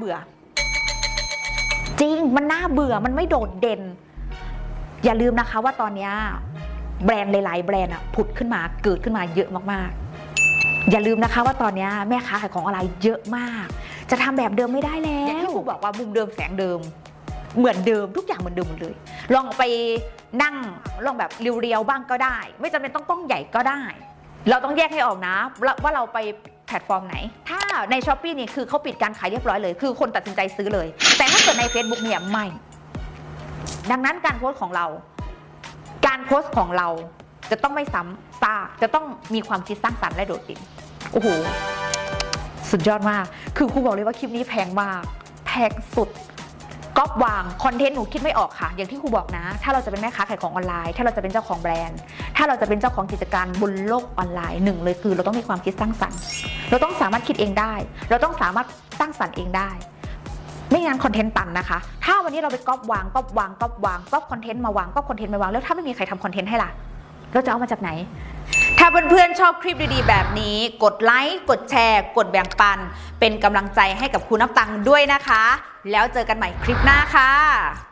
เบื่อ จริงมันน่าเบื่อมันไม่โดดเด่น อย่าลืมนะคะว่าตอนนี้แบรนด์หลาย ๆ แบรนด์อะผุดขึ้นมาเกิดขึ้นมาเยอะมากๆ อย่าลืมนะคะว่าตอนนี้แม่ค้าขายของออนไลน์เยอะมาก จะทำแบบเดิมไม่ได้แล้วอย่างที่ครูบอกว่ามุมเดิมแสงเดิม เหมือนเดิมทุกอย่างเหมือนเดิมหมดเลย ลองไปนั่งลองแบบเรียวๆบ้างก็ได้ ไม่จำเป็นต้องกล้องใหญ่ก็ได้ เราต้องแยกให้ออกนะว่าเราไป พลตฟอร์มไหน ถ้าในช้อปปีนี่คือเขาปิดการขายเรียบร้อยเลย คือคนตัดสินใจซื้อเลย แต่ถ้าเกิดใน Facebook เนี่ยไม่ ดังนั้นการโพสต์ของเรา การโพสต์ของเราจะต้องไม่ซ้ำซากจะต้องมีความคิดสร้างสรรค์และโดดเด่นโอ้โหสุดยอดมาก คือครูบอกเลยว่าคลิปนี้แพงมาก แพงสุด ก๊อปวางคอนเทนต์หนูคิดไม่ออกค่ะ อย่างที่ครูบอกนะ ถ้าเราจะเป็นแม่ค้าขายของออนไลน์ ถ้าเราจะเป็นเจ้าของแบรนด์ ถ้าเราจะเป็นเจ้าของกิจการบนโลกออนไลน์หนึ่งเลยคือเราต้องมีความคิดสร้างสรรค์ เราต้องสามารถคิดเองได้ เราต้องสามารถสร้างสรรค์เองได้ ไม่งั้นคอนเทนต์ตันนะคะ ถ้าวันนี้เราไปก๊อปวางก๊อปวางก๊อปวางก๊อปคอนเทนต์มาวางก๊อปคอนเทนต์มาวางแล้วถ้าไม่มีใครทำคอนเทนต์ให้ล่ะ เราจะเอามาจากไหน ถ้าเพื่อนๆชอบคลิปดีๆ แบบนี้ กดไลค์ กดแชร์ กดแบ่งปัน เป็นกำลังใจให้กับคุณนับตังค์ด้วยนะคะ แล้วเจอกันใหม่คลิปหน้าค่ะ